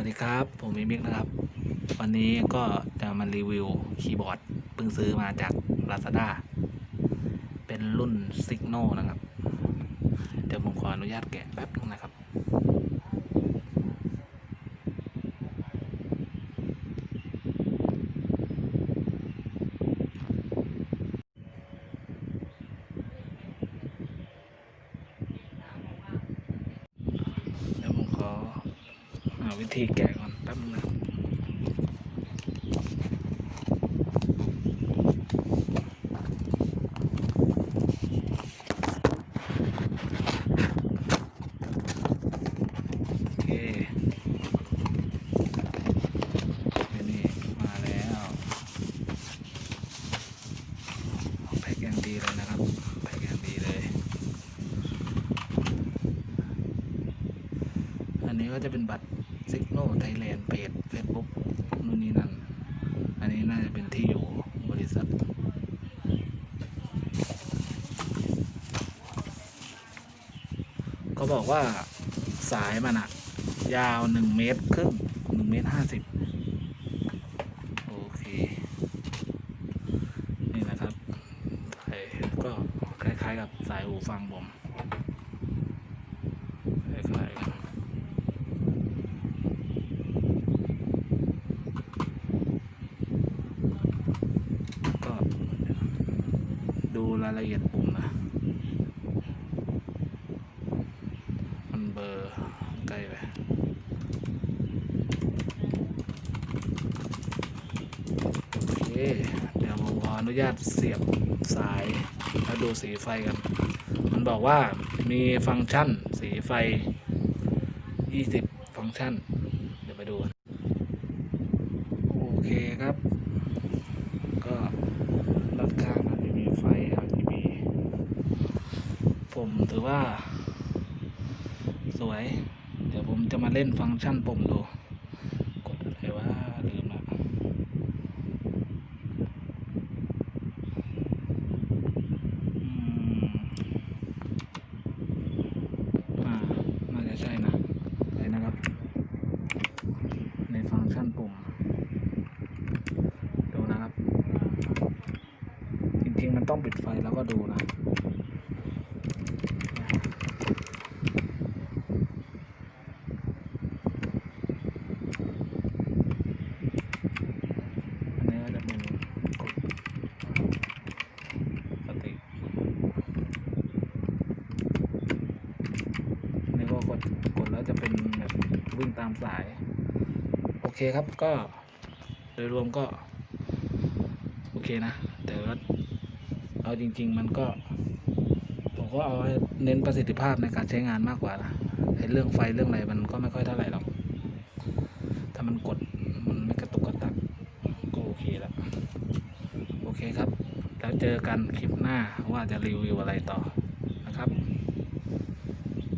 วัสดีครับ ผมมิมิกนะครับ วันนี้ก็จะมารีวิวคีย์บอร์ดเพิ่งซื้อมาจาก Lazada เป็นรุ่น Signo นะครับ เดี๋ยวผมขออนุญาตแกะแป๊บนึงนะครับ เดี๋ยวผมขอหาวิธีแกะก่อนแป๊บนึงโอเคนี่มาแล้วแพ็กอย่างดีเลยนะครับแพ็กอย่างดีเลยอันนี้ก็จะเป็นบัตร ซิกโนไทยแลนด์เพจเฟซบุ๊กนู่นนี่นั่น อันนี้น่าจะเป็นที่อยู่บริษัทก็บอกว่าสายมันอะยาวหนึ่งเมตรครึ่งหนึ่งเมตรห้าสิบโอเค นี่นะครับก็คล้ายๆกับสายหูฟังผมคล้ายๆกัน ก็ ดูรายละเอียดปุ่มนะ มันเบอร์ใกล้ไปโอเค เดี๋ยวผมขออนุญาตเสียบสาย แล้วดูสีไฟกัน มันบอกว่ามีฟังก์ชันสีไฟ 20 ฟังก์ชัน เดี๋ยวไปดูกันโอเคครับ ก็ด้านข้างมันจะมีไฟ RGB ผมถือว่า สวย เดี๋ยวผมจะมาเล่นฟังก์ชันปุ่มดู กดอะไรว่าลืมละอืมอ่าน่าจะใช่นะไปนะครับ ในฟังก์ชันปุ่มดูนะครับ จริงๆมันต้องปิดไฟแล้วก็ดูนะ อันนี้ก็จะเป็นกดสติอันนี้ก็กดกดแล้วจะเป็นแบบ วิ่งตามสาย โอเคครับก็โดยรวมก็ โอเคนะ แต่ว่าเอาจริง ๆ มันก็ ผมก็เอาเน้นประสิทธิภาพในการใช้งานมากกว่านะไอ้เรื่องไฟเรื่องอะไรมันก็ไม่ค่อยเท่าไหร่หรอก ถ้ามันกดมันไม่กระตุกกระตักก็โอเคแล้ว โอเคครับ แล้วเจอกันคลิปหน้าว่าจะรีวิวอะไรต่อนะครับ